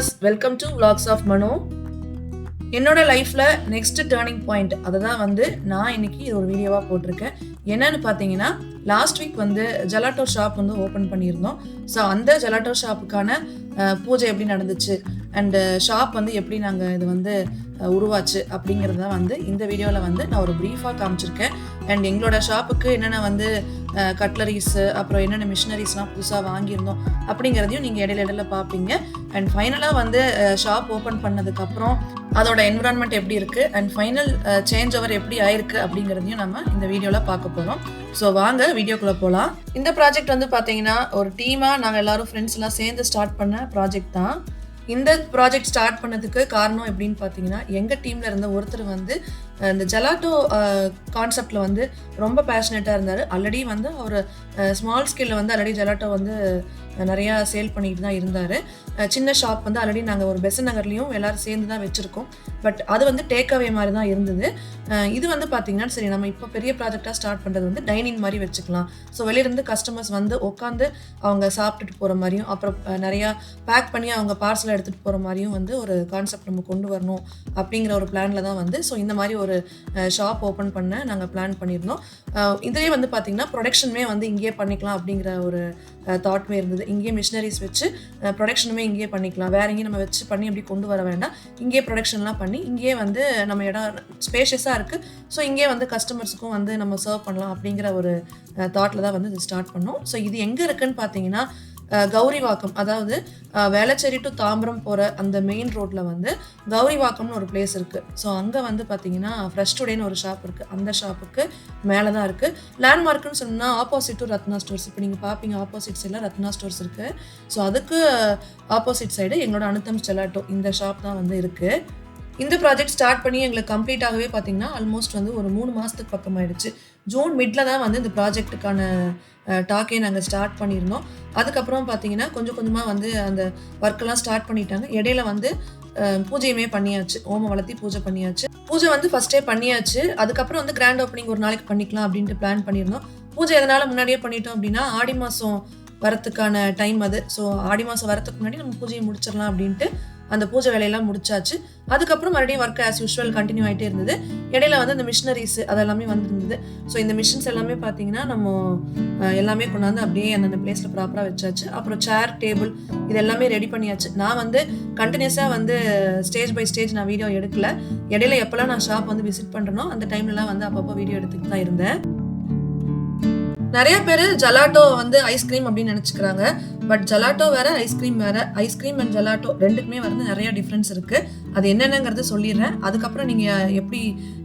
Welcome to vlogs of Mano என்னோட லைஃப்பில் next turning point அதை தான் வந்து நான் இன்னைக்கு ஒரு வீடியோவாக போட்டிருக்கேன். என்னன்னு பார்த்தீங்கன்னா லாஸ்ட் வீக் வந்து ஜெலாட்டோ ஷாப் வந்து ஓப்பன் பண்ணியிருந்தோம். ஸோ அந்த ஜெலாட்டோ ஷாப்புக்கான பூஜை எப்படி நடந்துச்சு? அண்டு ஷாப் வந்து எப்படி நாங்கள் இது வந்து உருவாச்சு? அப்படிங்கிறத வந்து இந்த வீடியோவில் வந்து நான் ஒரு ப்ரீஃபாக காமிச்சிருக்கேன். அண்ட் எங்களோட ஷாப்புக்கு என்னென்ன வந்து கட்லரிஸு அப்புறம் என்னென்ன மிஷினரிஸ்லாம் புதுசாக வாங்கியிருந்தோம் அப்படிங்கிறதையும் நீங்கள் இடையில இடையில பார்ப்பீங்க அண்ட் ஃபைனலாக வந்து ஷாப் ஓப்பன் பண்ணதுக்கப்புறம் அதோட என்விரான்மெண்ட் எப்படி இருக்குது அண்ட் ஃபைனல் சேஞ்ச் ஓவர் எப்படி ஆயிருக்கு? அப்படிங்கிறதையும் நம்ம இந்த வீடியோவில் பார்க்க போகிறோம் ஸோ வாங்க வீடியோக்குள்ளே போகலாம் இந்த ப்ராஜெக்ட் வந்து பார்த்தீங்கன்னா ஒரு டீமாக நாங்கள் எல்லாரும் ஃப்ரெண்ட்ஸ்லாம் சேர்ந்து ஸ்டார்ட் பண்ண ப்ராஜெக்ட் தான். இந்த ப்ராஜெக்ட் ஸ்டார்ட் பண்ணதுக்கு காரணம் எப்படின்னு பார்த்தீங்கன்னா எங்கள் டீமில் இருந்த ஒருத்தர் வந்து இந்த ஜெலாட்டோ கான்செப்டில் வந்து ரொம்ப பேஷனேட்டாக இருந்தார். ஆல்ரெடி வந்து அவர் ஸ்மால் ஸ்கேலில் வந்து ஆல்ரெடி ஜெலாட்டோ வந்து நிறையா சேல் பண்ணிட்டு தான் இருந்தார். சின்ன ஷாப் வந்து ஆல்ரெடி நாங்கள் ஒரு பெசன் நகர்லேயும் எல்லோரும் சேர்ந்து தான் வச்சுருக்கோம். பட் அது வந்து டேக் அவே மாதிரி தான் இருந்தது. இது வந்து பார்த்திங்கன்னா சரி நம்ம இப்போ பெரிய ப்ராஜெக்டாக ஸ்டார்ட் பண்ணுறது வந்து டைனிங் மாதிரி வச்சுக்கலாம். ஸோ வெளியிருந்து கஸ்டமர்ஸ் வந்து உட்காந்து அவங்க சாப்பிட்டுட்டு போகிற மாதிரியும் அப்புறம் நிறையா பேக் பண்ணி அவங்க பார்சல் எடுத்துகிட்டு போகிற மாதிரியும் வந்து ஒரு கான்செப்ட் நம்ம கொண்டு வரணும் அப்படிங்கிற ஒரு பிளானில் தான் வந்து ஸோ இந்த மாதிரி ஒரு ஷாப் ஓப்பன் பண்ண நாங்கள் பிளான் பண்ணியிருந்தோம். இதே வந்து பார்த்திங்கன்னா ப்ரொடக்ஷனுமே வந்து இங்கேயே பண்ணிக்கலாம் அப்படிங்கிற ஒரு தாட்மே இருந்தது. இங்கேயே மிஷினரிஸ் வச்சு ப்ரொடக்ஷனுமே இங்கேயே பண்ணிக்கலாம். வேற எங்கேயும் நம்ம வச்சு பண்ணி அப்படி கொண்டு வர வேண்டாம். இங்கேயே ப்ரொடக்ஷன்லாம் பண்ணி இங்கேயே வந்து நம்ம இடம் ஸ்பேஷியஸாக இருக்குது ஸோ இங்கேயே வந்து கஸ்டமர்ஸுக்கும் வந்து நம்ம சர்வ் பண்ணலாம் அப்படிங்கிற ஒரு தாட்டில் தான் வந்து இது ஸ்டார்ட் பண்ணோம். ஸோ இது எங்கே இருக்குன்னு பார்த்தீங்கன்னா கௌரிவாக்கம் அதாவது வேளச்சேரி டு தாம்பரம் போகிற அந்த மெயின் ரோட்டில் வந்து கௌரிவாக்கம்னு ஒரு பிளேஸ் இருக்குது ஸோ அங்கே வந்து பார்த்தீங்கன்னா ஃப்ரெஷ் டுடேன்னு ஒரு ஷாப் இருக்குது அந்த ஷாப்புக்கு மேலே தான் இருக்குது லேண்ட்மார்க்குன்னு சொன்னால் ஆப்போசிட் டு ரத்னா ஸ்டோர்ஸ் இப்போ நீங்கள் பார்ப்பீங்க ஆப்போசிட் சைடில் ரத்னா ஸ்டோர்ஸ் இருக்குது ஸோ அதுக்கு ஆப்போசிட் சைடு எங்களோட அனுத்தம் செலாட்டோ இந்த ஷாப் தான் வந்து இருக்குது இந்த ப்ராஜெக்ட் ஸ்டார்ட் பண்ணி எங்களுக்கு கம்ப்ளீட் ஆகவே பார்த்தீங்கன்னா ஆல்மோஸ்ட் வந்து ஒரு மூணு மாதத்துக்கு பக்கம் ஆயிடுச்சு ஜூன் மிட்ல தான் வந்து இந்த ப்ராஜெக்ட்டுக்கான டாக்கே நாங்கள் ஸ்டார்ட் பண்ணியிருந்தோம். அதுக்கப்புறம் பார்த்தீங்கன்னா கொஞ்சம் கொஞ்சமாக வந்து அந்த ஒர்க்கெல்லாம் ஸ்டார்ட் பண்ணிட்டாங்க. இடையில வந்து பூஜையுமே பண்ணியாச்சு. ஓம வளர்த்தி பூஜை பண்ணியாச்சு. பூஜை வந்து ஃபஸ்ட்டே பண்ணியாச்சு. அதுக்கப்புறம் வந்து கிராண்ட் ஓப்பனிங் ஒரு நாளைக்கு பண்ணிக்கலாம் அப்படின்ட்டு பிளான் பண்ணியிருந்தோம். பூஜை எதனால் முன்னாடியே பண்ணிட்டோம் அப்படின்னா ஆடி மாதம் வரத்துக்கான டைம் அது. ஸோ ஆடி மாதம் வரத்துக்கு முன்னாடி நம்ம பூஜையை முடிச்சிடலாம் அப்படின்ட்டு அந்த பூஜை வேலையெல்லாம் முடிச்சாச்சு. அதுக்கப்புறம் மறுபடியும் ஒர்க் ஆஸ் யூஷுவல் கண்டினியூ ஆகிட்டே இருந்தது. இடையில வந்து இந்த மிஷினரிஸ் அதெல்லாமே வந்துருந்தது. ஸோ இந்த மிஷின்ஸ் எல்லாமே பார்த்தீங்கன்னா நம்ம எல்லாமே கொண்டாந்து அப்படியே அந்தந்த பிளேஸில் ப்ராப்பராக வச்சாச்சு. அப்புறம் சேர் டேபிள் இது எல்லாமே ரெடி பண்ணியாச்சு. நான் வந்து கண்டினியூஸாக வந்து ஸ்டேஜ் பை ஸ்டேஜ் நான் வீடியோ எடுக்கல. இடையில எப்போல்லாம் நான் ஷாப் வந்து விசிட் பண்ணுறனோ அந்த டைம்லலாம் வந்து அப்பப்போ வீடியோ எடுத்துக்கிட்டு தான் இருந்தேன். நிறைய பேர் ஜலாட்டோ வந்து ஐஸ்கிரீம் அப்படின்னு நினச்சிக்கிறாங்க. பட் ஜலாட்டோ வேற ஐஸ்கிரீம் வேற. ஐஸ்கிரீம் அண்ட் ஜலாட்டோ ரெண்டுக்குமே வந்து நிறைய டிஃப்ரென்ஸ் இருக்கு. அது என்னென்னங்கிறது சொல்லிடுறேன். அதுக்கப்புறம் நீங்க எப்படி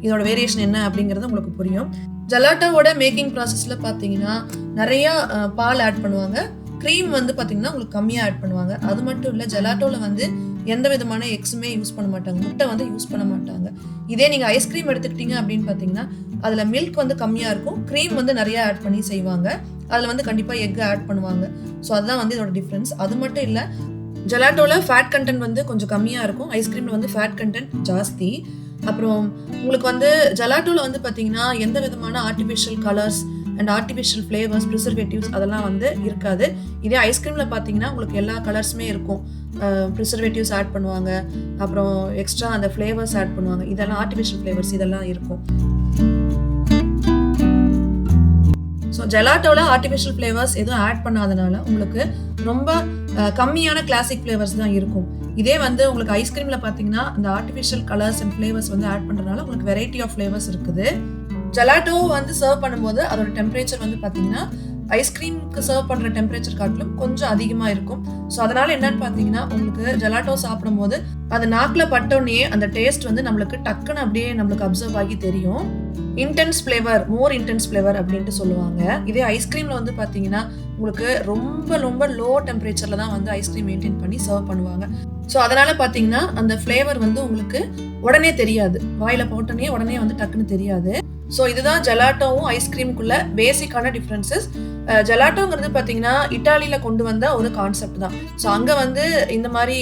இதோட வேரியேஷன் என்ன அப்படிங்கிறது உங்களுக்கு புரியும். ஜலாட்டோவோட மேக்கிங் ப்ராசஸ்ல பார்த்தீங்கன்னா நிறைய பால் ஆட் பண்ணுவாங்க. க்ரீம் வந்து பார்த்தீங்கன்னா உங்களுக்கு கம்மியாக ஆட் பண்ணுவாங்க. அது மட்டும் இல்லை ஜலாட்டோவில் வந்து எந்த விதமான எக்ஸுமே யூஸ் பண்ண மாட்டாங்க. முட்டை வந்து யூஸ் பண்ண மாட்டாங்க. இதே நீங்கள் ஐஸ்கிரீம் எடுத்துக்கிட்டீங்க அப்படின்னு பார்த்தீங்கன்னா அதில் மில்க் வந்து கம்மியாக இருக்கும். க்ரீம் வந்து நிறைய ஆட் பண்ணி செய்வாங்க. அதில் வந்து கண்டிப்பாக எக் ஆட் பண்ணுவாங்க. ஸோ அதுதான் வந்து இதோட டிஃப்ரென்ஸ் அது மட்டும் இல்லை ஜெலாட்டோவில் ஃபேட் கண்டென்ட் வந்து கொஞ்சம் கம்மியாக இருக்கும். ஐஸ்கிரீமில் வந்து ஃபேட் கண்டென்ட் ஜாஸ்தி. அப்புறம் உங்களுக்கு வந்து ஜெலாட்டோவில் வந்து பார்த்தீங்கன்னா எந்த விதமான artificial colours and artificial flavours preservatives அதெல்லாம் வந்து இருக்காது. இதே ஐஸ்கிரீமில் பார்த்தீங்கன்னா உங்களுக்கு எல்லா கலர்ஸுமே இருக்கும். ப்ரிசர்வேட்டிவ்ஸ் ஆட் பண்ணுவாங்க. அப்புறம் எக்ஸ்ட்ரா அந்த ஃப்ளேவர்ஸ் ஆட் பண்ணுவாங்க. இதெல்லாம் ஆர்டிஃபிஷியல் ஃப்ளேவர்ஸ் இதெல்லாம் இருக்கும். ஸோ ஜெலாட்டோவில் ஆர்டிஃபிஷியல் ஃப்ளேவர்ஸ் எதுவும் ஆட் பண்ணாதனால உங்களுக்கு ரொம்ப கம்மியான கிளாசிக் ஃப்ளேவர்ஸ் தான் இருக்கும். இதே வந்து உங்களுக்கு ஐஸ்கிரீமில் பார்த்தீங்கன்னா அந்த ஆர்டிஃபிஷியல் கலர்ஸ் அண்ட் ஃப்ளேவர்ஸ் வந்து ஆட் பண்ணுறதுனால உங்களுக்கு வெரைட்டி ஆஃப் ஃப்ளேவர்ஸ் இருக்குது. ஜெலாட்டோ வந்து சர்வ் பண்ணும்போது அதோட டெம்பரேச்சர் வந்து பார்த்தீங்கன்னா ஐஸ்கிரீமுக்கு சர்வ் பண்ணுற டெம்பரேச்சர் காட்டிலும் கொஞ்சம் அதிகமாக இருக்கும். ஸோ அதனால என்னன்னு பார்த்தீங்கன்னா உங்களுக்கு ஜெலாட்டோ சாப்பிடும்போது அது நாக்கில் பட்டோடனே அந்த டேஸ்ட் வந்து நம்மளுக்கு டக்குன்னு அப்படியே நம்மளுக்கு அப்சர்வ் ஆகி தெரியும். Intense flavour more intense flavour அப்படின்ட்டு சொல்லுவாங்க. இதே ஐஸ்கிரீமில் வந்து பார்த்தீங்கன்னா உங்களுக்கு ரொம்ப ரொம்ப லோ டெம்பரேச்சரில் தான் வந்து ஐஸ்கிரீம் மெயின்டைன் பண்ணி சர்வ் பண்ணுவாங்க. ஸோ அதனால் பார்த்தீங்கன்னா அந்த ஃப்ளேவர் வந்து உங்களுக்கு உடனே தெரியாது. வாயில போட்டோன்னே உடனே வந்து டக்குன்னு தெரியாது. ஸோ இதுதான் ஜெலாட்டோவும் ஐஸ்கிரீமுக்குள்ள பேசிக்கான டிஃப்ரென்சஸ் ஜெலாட்டோங்கிறது பார்த்தீங்கன்னா இட்டாலியில் கொண்டு வந்த ஒரு கான்செப்ட் தான். ஸோ அங்கே வந்து இந்த மாதிரி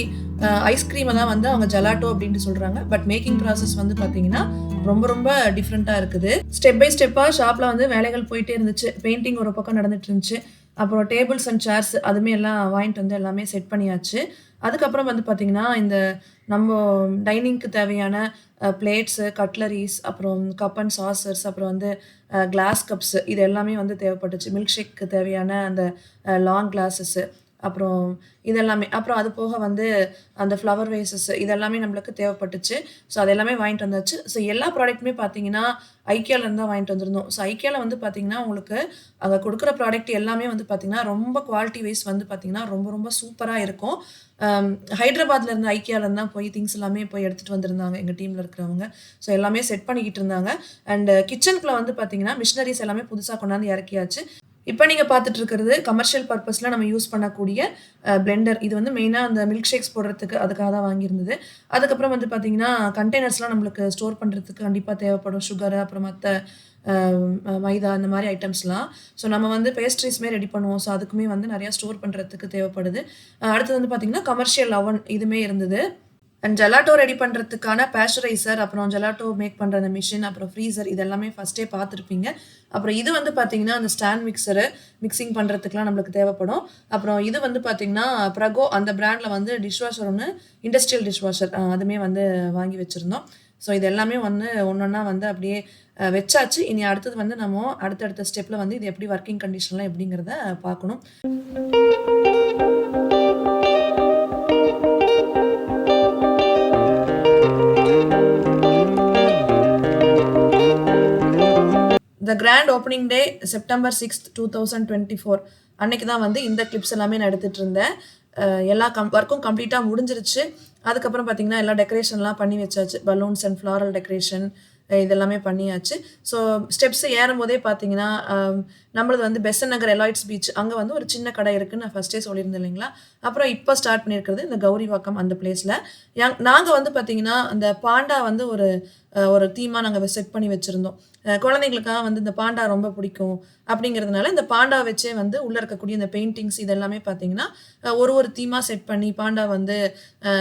ஐஸ்கிரீமை தான் வந்து அவங்க ஜெலாட்டோ அப்படின்ட்டு சொல்கிறாங்க பட் மேக்கிங் ப்ராசஸ் வந்து பார்த்தீங்கன்னா ரொம்ப ரொம்ப டிஃப்ரெண்ட்டாக இருக்குது. ஸ்டெப் பை ஸ்டெப்பாக ஷாப்பில் வந்து வேலைகள் போயிட்டே இருந்துச்சு. பெயிண்டிங் ஒரு பக்கம் நடந்துட்டு இருந்துச்சு. அப்புறம் டேபிள்ஸ் அண்ட் சேர்ஸ் அதுமே எல்லாம் வாங்கிட்டு வந்து எல்லாமே செட் பண்ணியாச்சு. அதுக்கப்புறம் வந்து பார்த்தீங்கன்னா, இந்த நம்ம டைனிங்க்கு தேவையான அ பிளேட்ஸு, கட்லரீஸ் அப்புறம் கப் அண்ட் சாசர்ஸ் அப்புறம் வந்து அ கிளாஸ் கப்ஸு இது எல்லாமே வந்து தேவைப்பட்டுச்சு. மில்க் ஷேக்கு தேவையான அந்த அ லாங் கிளாஸஸு அப்புறம் இதெல்லாமே. அப்புறம் அது போக வந்து அந்த ஃப்ளவர் வேசஸ் இதெல்லாமே நம்மளுக்கு தேவைப்பட்டுச்சு. ஸோ அது எல்லாமே வாங்கிட்டு வந்தாச்சு. ஸோ எல்லா ப்ராடக்ட்டுமே பார்த்தீங்கன்னா, ஐக்கியாலருந்து தான் வாங்கிட்டு வந்திருந்தோம். ஸோ ஐக்கியாவில் வந்து பார்த்தீங்கன்னா, உங்களுக்கு அங்கே கொடுக்குற ப்ராடக்ட் எல்லாமே வந்து பார்த்தீங்கன்னா, ரொம்ப குவாலிட்டி வைஸ் வந்து பார்த்தீங்கன்னா, ரொம்ப ரொம்ப சூப்பராக இருக்கும். அம் ஹைதராபாத்ல தான் போய் திங்ஸ் எல்லாமே போய் எடுத்துகிட்டு வந்திருந்தாங்க, எங்கள் டீமில் இருக்கிறவங்க. ஸோ எல்லாமே செட் பண்ணிக்கிட்டு இருந்தாங்க. அண்ட் கிச்சனுக்குள்ளே வந்து பார்த்தீங்கன்னா, மிஷினரிஸ் எல்லாமே புதுசாக கொண்டாந்து இறக்கியாச்சு. இப்போ நீங்கள் பார்த்துட்டு இருக்கிறது கமர்ஷியல் பர்பஸில் நம்ம யூஸ் பண்ணக்கூடிய பிளெண்டர். இது வந்து மெயினாக அந்த மில்க் ஷேக்ஸ் போடுறதுக்கு அதுக்காக தான் வாங்கியிருந்தது. அதுக்கப்புறம் வந்து பார்த்தீங்கன்னா, கண்டெய்னர்ஸ்லாம் நம்மளுக்கு ஸ்டோர் பண்ணுறதுக்கு கண்டிப்பாக தேவைப்படும். சுகர் அப்புறம் மற்ற மைதா இந்த மாதிரி ஐட்டம்ஸ்லாம். ஸோ நம்ம வந்து பேஸ்ட்ரீஸ்மே ரெடி பண்ணுவோம். ஸோ அதுக்குமே வந்து நிறையா ஸ்டோர் பண்ணுறதுக்கு தேவைப்படுது. அடுத்தது வந்து பார்த்திங்கன்னா கமர்ஷியல் அவன் இதுவுமே இருந்தது. அண்ட் ஜெலாட்டோ ரெடி பண்ணுறதுக்கான பேஸ்டரைசர் அப்புறம் ஜெலாட்டோ மேக் பண்ணுற அந்த மிஷின், அப்புறம் ஃப்ரீசர் இது எல்லாமே பார்த்துருப்பீங்க. அப்புறம் இது வந்து பார்த்தீங்கன்னா, அந்த ஸ்டாண்ட் மிக்ஸரு மிக்ஸிங் பண்ணுறதுக்குலாம் நம்மளுக்கு தேவைப்படும். அப்புறம் இது வந்து பார்த்திங்கன்னா ப்ரகோ அந்த ப்ராண்டில் வந்து டிஷ் வாஷர் ஒன்று இண்டஸ்ட்ரியல் டிஷ் வாஷர் அதுவுமே வந்து வாங்கி வச்சிருந்தோம். ஸோ இது எல்லாமே வந்து ஒண்ணொண்ணா வந்து அப்படியே வச்சாச்சு. இனி அடுத்தது வந்து நம்ம அடுத்தடுத்த ஸ்டெப்பில் வந்து இது எப்படி ஒர்க்கிங் கண்டிஷன்லாம் எப்படிங்கிறத பார்க்கணும். கிராண்ட் ஓப்பனிங் டே செப்டம்பர் 6த் 2024 அன்னைக்கு தான் வந்து இந்த கிளிப்ஸ் எல்லாமே நான் எடுத்துட்டு இருந்தேன். எல்லா கம் ஒர்க்கும் கம்ப்ளீட்டாக முடிஞ்சிருச்சு. அதுக்கப்புறம் பார்த்தீங்கன்னா, எல்லா டெக்கரேஷன்லாம் பண்ணி வச்சாச்சு. பலூன்ஸ் அண்ட் ஃப்ளாரல் டெக்கரேஷன் இதெல்லாமே பண்ணியாச்சு. ஸோ ஸ்டெப்ஸ் ஏறும்போதே பார்த்தீங்கன்னா, நம்மளது வந்து பெசன் நகர் எலாய்ட்ஸ் பீச் அங்கே வந்து ஒரு சின்ன கடை இருக்குன்னு நான் ஃபர்ஸ்ட்டே சொல்லியிருந்தேன் இல்லைங்களா? அப்புறம் இப்போ ஸ்டார்ட் பண்ணியிருக்கிறது இந்த கௌரிவாக்கம் அந்த பிளேஸில் யங் நாங்கள் வந்து பார்த்தீங்கன்னா, அந்த பாண்டா வந்து ஒரு ஒரு தீமாக நாங்கள் செட் பண்ணி வச்சுருந்தோம் குழந்தைங்களுக்காக வந்து இந்த பாண்டா ரொம்ப பிடிக்கும். அப்படிங்கிறதுனால இந்த பாண்டா வச்சே வந்து உள்ளே இருக்கக்கூடிய இந்த பெயிண்டிங்ஸ் இதெல்லாமே பார்த்தீங்கன்னா, ஒரு ஒரு தீமாக செட் பண்ணி பாண்டா வந்து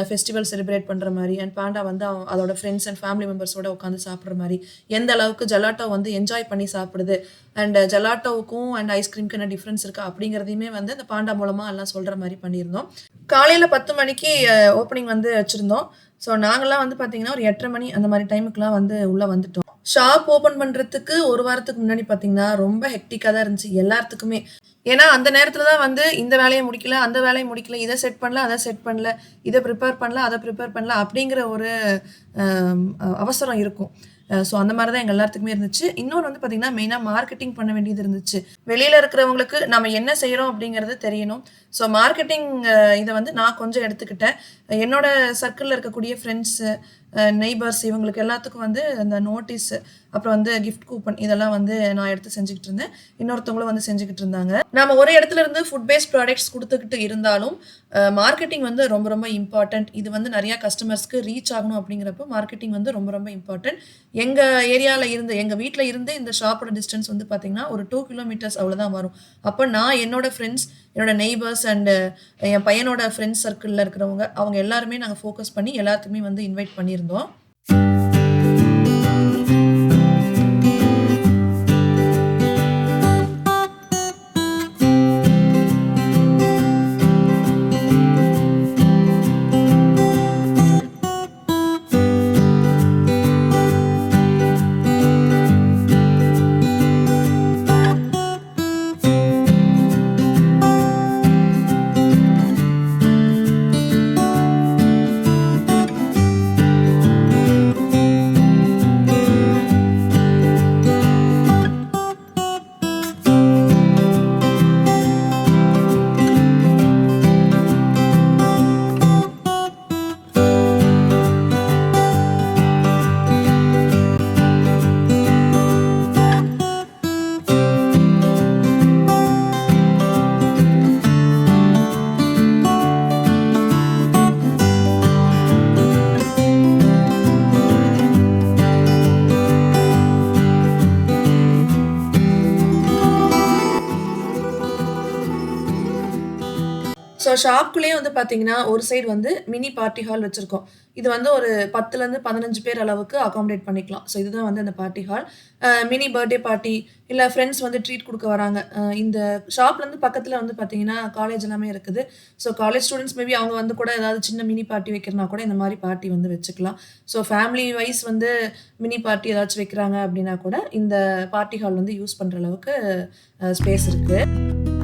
ஃபெஸ்டிவல் செலிப்ரேட் பண்ணுற மாதிரி அண்ட் பாண்டா வந்து அதோட ஃப்ரெண்ட்ஸ் அண்ட் ஃபேமிலி மெம்பர்ஸோட உட்காந்து சாப்பிட்ற மாதிரி எந்த அளவுக்கு ஜலாட்டோ வந்து என்ஜாய் பண்ணி சாப்பிடுது. அண்ட் ஜலாட்டோவுக்கும் அண்ட் ஐஸ்கிரீம்க்கு என்ன டிஃப்ரென்ஸ் இருக்குது அப்படிங்கிறதையுமே வந்து இந்த பாண்டா மூலமாக எல்லாம் சொல்கிற மாதிரி பண்ணியிருந்தோம். காலையில் பத்து மணிக்கு ஓப்பனிங் வந்து வச்சுருந்தோம் ஸோ நாங்கலாம் வந்து பார்த்தீங்கன்னா, ஒரு 8:30 மணி அந்த மாதிரி டைமுக்குலாம் வந்து உள்ளே வந்துட்டோம். ஷாப் ஓப்பன் பண்ணுறதுக்கு ஒரு வாரத்துக்கு முன்னாடி பார்த்தீங்கன்னா, ரொம்ப ஹெக்டிக்காக தான் இருந்துச்சு எல்லாத்துக்குமே. ஏன்னா, அந்த நேரத்தில் தான் வந்து இந்த வேலையை முடிக்கல, அந்த வேலையை முடிக்கல, இதை செட் பண்ணல, அதை செட் பண்ணல, இதை ப்ரிப்பேர் பண்ணல, அதை ப்ரிப்பேர் பண்ணல அப்படிங்கிற ஒரு அவசரம் இருக்கும். ஸோ அந்த மாதிரி தான் எங்கள் எல்லாத்துக்குமே இருந்துச்சு. இன்னொன்று வந்து பார்த்தீங்கன்னா, மெயினாக மார்க்கெட்டிங் பண்ண வேண்டியது இருந்துச்சு. வெளியில் இருக்கிறவங்களுக்கு நம்ம என்ன செய்கிறோம் அப்படிங்கிறது தெரியணும். ஸோ மார்க்கெட்டிங் இதை வந்து நான் கொஞ்சம் எடுத்துக்கிட்டேன். என்னோட சர்க்கிளில் இருக்கக்கூடிய ஃப்ரெண்ட்ஸு, நெய்பர்ஸ் இவங்களுக்கு எல்லாத்துக்கும் வந்து அந்த நோட்டீஸ், அப்புறம் வந்து கிஃப்ட் கூப்பன் இதெல்லாம் வந்து நான் எடுத்து செஞ்சுக்கிட்டு இருந்தேன். இன்னொருத்தவங்களும் வந்து செஞ்சுக்கிட்டு இருந்தாங்க. நம்ம ஒரு இடத்துல இருந்து ஃபுட் பேஸ்ட் ப்ராடக்ட்ஸ் கொடுத்துக்கிட்டு இருந்தாலும், மார்க்கெட்டிங் வந்து ரொம்ப ரொம்ப இம்பார்ட்டன்ட். இது வந்து நிறையா கஸ்டமர்ஸ்க்கு ரீச் ஆகணும் அப்படிங்கிறப்போ மார்க்கெட்டிங் வந்து ரொம்ப ரொம்ப இம்பார்ட்டன்ட். எங்கள் ஏரியாவில் இருந்து எங்கள் வீட்டில் இருந்து இந்த ஷாப்போட டிஸ்டன்ஸ் வந்து பார்த்தீங்கன்னா, ஒரு டூ கிலோமீட்டர்ஸ் அவ்வளோதான் வரும். அப்போ நான் என்னோட ஃப்ரெண்ட்ஸ், என்னோட நெய்பர்ஸ் அண்டு என் பையனோட ஃப்ரெண்ட்ஸ் சர்க்கிளில் இருக்கிறவங்க, அவங்க எல்லாருமே நாங்கள் ஃபோக்கஸ் பண்ணி எல்லாத்துக்குமே வந்து இன்வைட் பண்ணியிருந்தோம். ஷாப்குள்ளேயே வந்து பார்த்தீங்கன்னா, ஒரு சைடு வந்து மினி பார்ட்டி ஹால் வச்சுருக்கோம் இது வந்து ஒரு 10லருந்து 15 பேர் அளவுக்கு அகாமடேட் பண்ணிக்கலாம். ஸோ இதுதான் வந்து அந்த party hall. Mini birthday party, இல்லை ஃப்ரெண்ட்ஸ் வந்து ட்ரீட் கொடுக்க வராங்க. இந்த ஷாப்லேருந்து பக்கத்தில் வந்து பார்த்தீங்கன்னா, காலேஜ் எல்லாமே இருக்குது. ஸோ காலேஜ் ஸ்டூடெண்ட்ஸ் மேபி அவங்க வந்து கூட ஏதாவது சின்ன மினி பார்ட்டி வைக்கிறனா கூட இந்த மாதிரி பார்ட்டி வந்து வச்சுக்கலாம். ஸோ ஃபேமிலி வைஸ் வந்து மினி பார்ட்டி ஏதாச்சும் வைக்கிறாங்க அப்படின்னா கூட, இந்த பார்ட்டி ஹால் வந்து யூஸ் பண்ணுற அளவுக்கு ஸ்பேஸ் இருக்குது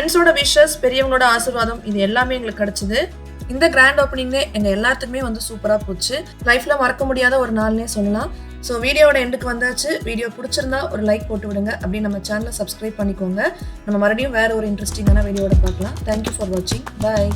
ஃப்ரெண்ட்ஸோட விஷஸ், பெரியவங்களோட ஆசீர்வாதம் இது எல்லாமே எங்களுக்கு கிடைச்சது. இந்த கிராண்ட் ஓப்பனிங்லே எங்கள் எல்லாத்துக்குமே வந்து சூப்பராக போச்சு. லைஃப்பில் மறக்க முடியாத ஒரு நாள்னே சொல்லலாம். ஸோ வீடியோவோட எண்டுக்கு வந்தாச்சு. வீடியோ பிடிச்சிருந்தா ஒரு லைக் போட்டு விடுங்க. அப்படியே நம்ம சேனலை சப்ஸ்கிரைப் பண்ணிக்கோங்க. நம்ம மறுபடியும் வேறு ஒரு இன்ட்ரெஸ்டிங்கான வீடியோட பார்க்கலாம். தேங்க் யூ ஃபார் வாட்சிங். பாய்.